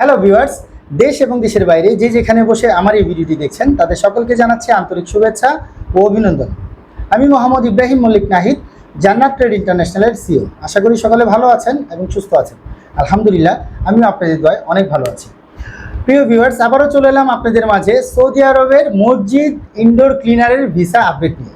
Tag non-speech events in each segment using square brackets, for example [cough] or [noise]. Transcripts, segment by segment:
Hello viewers দেশ এবং দেশের বাইরে যে যেখানে বসে আমার এই ভিডিওটি দেখছেন, তাদের সকলকে জানাচ্ছি আন্তরিক শুভেচ্ছা ও অভিনন্দন। আমি মোহাম্মদ ইব্রাহিম মল্লিক নাহিদ, জান্নাত ট্রেড ইন্টারন্যাশনালের সিও আশা করি সকলে ভালো আছেন এবং সুস্থ আছেন। আলহামদুলিল্লাহ, আমিও আপনাদের দয় অনেক ভালো আছি। প্রিয় ভিউয়ার্স আবারও চলে এলাম আপনাদের মাঝে সৌদি আরবের মসজিদ ইনডোর ক্লিনারের ভিসা আপডেট নিয়ে।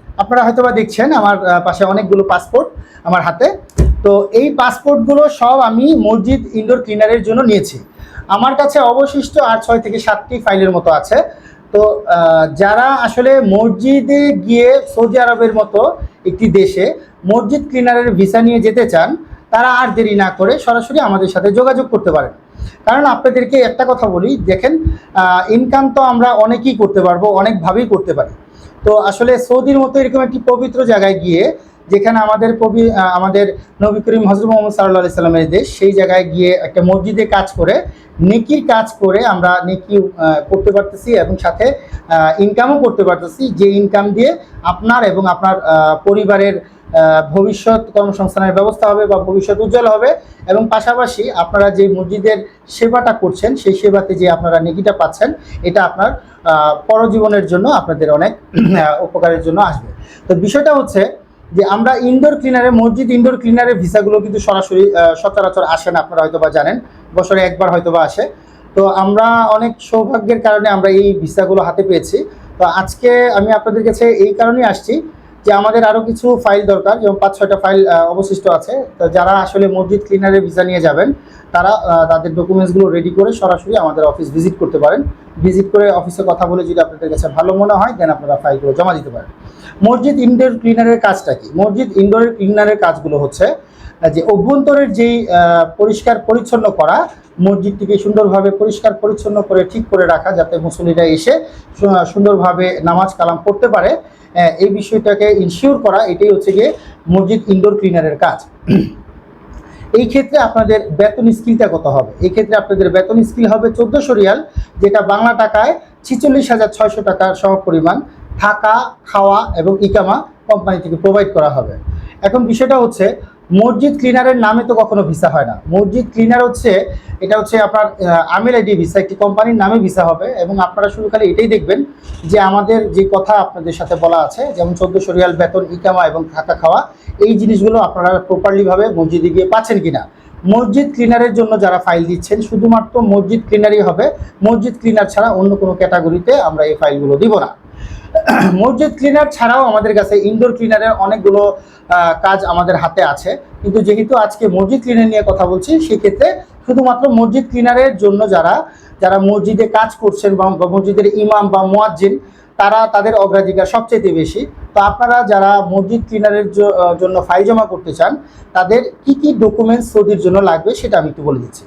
আপনারা হয়তোবা দেখছেন আমার পাশে অনেকগুলো পাসপোর্ট আমার হাতে। তো এই পাসপোর্টগুলো সব আমি মসজিদ ইনডোর ক্লিনারের জন্য নিয়েছি। আমার কাছে অবশিষ্ট আর ছয় থেকে সাতটি ফাইলের মতো আছে। তো যারা আসলে মসজিদে গিয়ে সৌদি আরবের মতো একটি দেশে মসজিদ ক্লিনারের ভিসা নিয়ে যেতে চান, তারা আর দেরি না করে সরাসরি আমাদের সাথে যোগাযোগ করতে পারেন। কারণ আপনাদেরকে একটা কথা বলি, দেখেন ইনকাম তো আমরা অনেকেই করতে পারব, অনেকভাবেই করতে পারি। তো আসলে সৌদির মতো এরকম একটি পবিত্র জায়গায় গিয়ে যেখানে আমাদের কবি আমাদের নবী করিম হজরত মোহাম্মদ সাল্লাহ সাল্লামের দেশ, সেই জায়গায় গিয়ে একটা মসজিদে কাজ করে, নেকির কাজ করে আমরা নেকি করতে পারতেছি এবং সাথে ইনকামও করতে পারতেছি। যে ইনকাম দিয়ে আপনার এবং আপনার পরিবারের ভবিষ্যৎ কর্মসংস্থানের ব্যবস্থা হবে বা ভবিষ্যৎ উজ্জ্বল হবে এবং পাশাপাশি আপনারা যে মসজিদের সেবাটা করছেন, সেই সেবাতে যে আপনারা নেকিটা পাচ্ছেন, এটা আপনার পরজীবনের জন্য আপনাদের অনেক [clears throat] উপকারের জন্য আসবে। তো বিষয়টা হচ্ছে যে আমরা ইনডোর ক্লিনারে মসজিদ ইনডোর ক্লিনারের ভিসাগুলো কিন্তু সরাসরি সচরাচর আসে না, আপনারা হয়তো বা জানেন। বছরে একবার হয়তো বা আসে। তো আমরা অনেক সৌভাগ্যের কারণে আমরা এই ভিসাগুলো হাতে পেয়েছি। তো আজকে আমি আপনাদের কাছে এই কারণেই আসছি যে আমাদের আরও কিছু ফাইল দরকার, যেমন পাঁচ, ছয়টা ফাইল অবশিষ্ট আছে। তো যারা আসলে মসজিদ ক্লিনারের ভিসা নিয়ে যাবেন, তারা তাদের ডকুমেন্টসগুলো রেডি করে সরাসরি আমাদের অফিস ভিজিট করতে পারেন। ভিজিট করে অফিসে কথা বলে যদি আপনাদের কাছে ভালো মনে হয় দেন আপনারা ফাইলগুলো জমা দিতে পারেন। মসজিদ ইনডোর ক্লিনারের কাজটা কি? মসজিদ ইনডোর ক্লিনারের কাজগুলো হচ্ছে যে অভ্যন্তরের যেই পরিষ্কার পরিচ্ছন্ন করা, মসজিদটিকে সুন্দরভাবে পরিষ্কার পরিচ্ছন্ন করে ঠিক করে রাখা, যাতে মুসলিরা এসে সুন্দরভাবে নামাজ কালাম পড়তে পারে। এই বিষয়টাকে ইনশিওর করা, এটাই হচ্ছে গিয়ে মসজিদ ইনডোর ক্লিনারের কাজ। এই ক্ষেত্রে আপনাদের বেতন স্কিলটা কত হবে? এই ক্ষেত্রে আপনাদের বেতন স্কিল হবে চোদ্দোশো রিয়াল, যেটা বাংলা টাকায় ছিচল্লিশ হাজার ছয়শো টাকার সম পরিমাণ থাকা, খাওয়া এবং ইকামা কোম্পানি থেকে প্রোভাইড করা হবে। এখন বিষয়টা হচ্ছে মসজিদ ক্লিনারের নামে তো কখনো ভিসা হয় না। মসজিদ ক্লিনার হচ্ছে, এটা হচ্ছে আপনার আমিল আইডি ভিসা, একটি কোম্পানির নামে ভিসা হবে এবং আপনারা শুধু খালি এটাই দেখবেন যে আমাদের যে কথা আপনাদের সাথে বলা আছে, যেমন চোদ্দোশো রিয়াল বেতন, ইকামা এবং থাকা খাওয়া, এই জিনিসগুলো আপনারা প্রপারলিভাবে মসজিদে গিয়ে পাচ্ছেন কিনা। মসজিদ ক্লিনারের জন্য যারা ফাইল দিচ্ছেন, শুধুমাত্র মসজিদ ক্লিনারই হবে। মসজিদ ক্লিনার ছাড়া অন্য কোনো ক্যাটাগরিতে আমরা এই ফাইলগুলো দিব না। [coughs] মসজিদ ক্লিনার ছাড়াও আমাদের কাছে ইনডোর ক্লিনারের অনেকগুলো কাজ আমাদের হাতে আছে। কিন্তু যেহেতু আজকে মসজিদ ক্লিনার নিয়ে কথা বলছি, সেক্ষেত্রে শুধুমাত্র মসজিদ ক্লিনারের জন্য যারা যারা মসজিদে কাজ করছেন বা মসজিদের ইমাম বা মুয়াজ্জিন, তারা তাদের অগ্রাধিকার সবচেয়ে বেশি। তো আপনারা যারা মসজিদ ক্লিনারের জন্য ফাইল জমা করতে চান, তাদের কি কি ডকুমেন্টস সৌদির জন্য লাগবে সেটা আমি একটু বলে দিচ্ছি।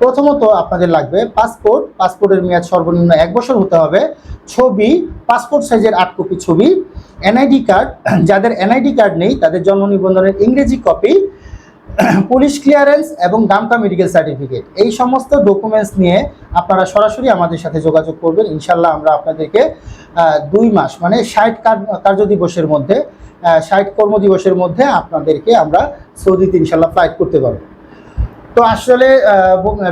প্রথমত আপনাদের লাগবে পাসপোর্ট পাসপোর্টের মেয়াদ সর্বনিম্ন এক বছর হতে হবে। ছবি পাসপোর্ট সাইজের আট কপি ছবি এনআইডি কার্ড যাদের এনআইডি কার্ড নেই, তাদের জন্ম নিবন্ধনের ইংরেজি কপি পুলিশ ক্লিয়ারেন্স এবং ডামকা মেডিকেল সার্টিফিকেট এই সমস্ত ডকুমেন্টস নিয়ে আপনারা সরাসরি আমাদের সাথে যোগাযোগ করবেন। ইনশাল্লাহ আমরা আপনাদেরকে দুই মাস মানে ষাট কার্য দিবসের মধ্যে ষাট কর্মদিবসের মধ্যে আপনাদেরকে আমরা সৌদিতে ইনশাল্লাহ ফ্লাইট করতে পারব। তো আসলে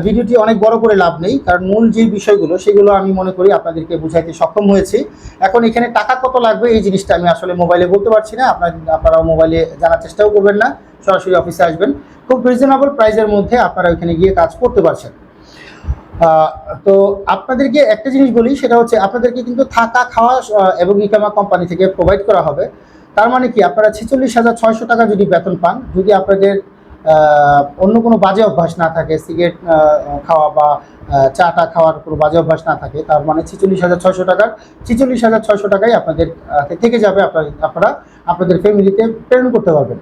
ভিডিওটি অনেক বড় করে লাভ নেই, কারণ মূল যে বিষয়গুলো, সেগুলো আমি মনে করি আপনাদেরকে বুঝাইতে সক্ষম হয়েছি। এখন এখানে টাকা কত লাগবে, এই জিনিসটা আমি আসলে মোবাইলে বলতে পারছি না, আপনার আপনারা মোবাইলে জানার চেষ্টাও করবেন না, সরাসরি অফিসে আসবেন। খুব রিজনেবল প্রাইসের মধ্যে আপনারা ওইখানে গিয়ে কাজ করতে পারছেন। তো আপনাদেরকে একটা জিনিস বলি, সেটা হচ্ছে আপনাদেরকে কিন্তু থাকা, খাওয়া এবং ইকামা কোম্পানি থেকে প্রোভাইড করা হবে। তার মানে কি, আপনারা ছেচল্লিশ হাজার ছয়শো টাকা যদি বেতন পান, যদি আপনাদের অন্য কোনো বাজে অভ্যাস না থাকে, সিগারেট খাওয়া বা চা টা খাওয়ার কোনো বাজে অভ্যাস না থাকে, তার মানে ছিচল্লিশ হাজার ছয়শো টাকার ছিচল্লিশ হাজার ছয়শো টাকাই আপনাদের থেকে যাবে, আপনারা আপনাদের ফ্যামিলিতে প্রেরণ করতে পারবেন।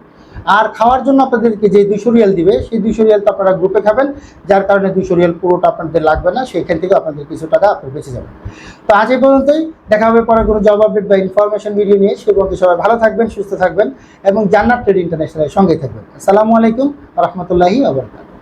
আর খাওয়ার জন্য আপনাদেরকে যে দুশো রিয়াল দিবে, সেই দুশো রিয়াল তো আপনারা গ্রুপে খাবেন। যার কারণে দুশো রিয়াল পুরোটা আপনাদের লাগবে না সেইখান থেকে আপনাদের কিছু টাকা আপনার বেঁচে যাবে তো আজ এই পর্যন্তই। দেখা হবে পরে কোনো জব আপডেট বা ইনফরমেশন ভিডিও নিয়ে। সে পর্যন্ত সবাই ভালো থাকবেন, সুস্থ থাকবেন এবং জান্নাত ট্রেড ইন্টারন্যাশনালের সঙ্গে থাকবেন। আসসালামু আলাইকুম রহমতুল্লাহি আবরকাত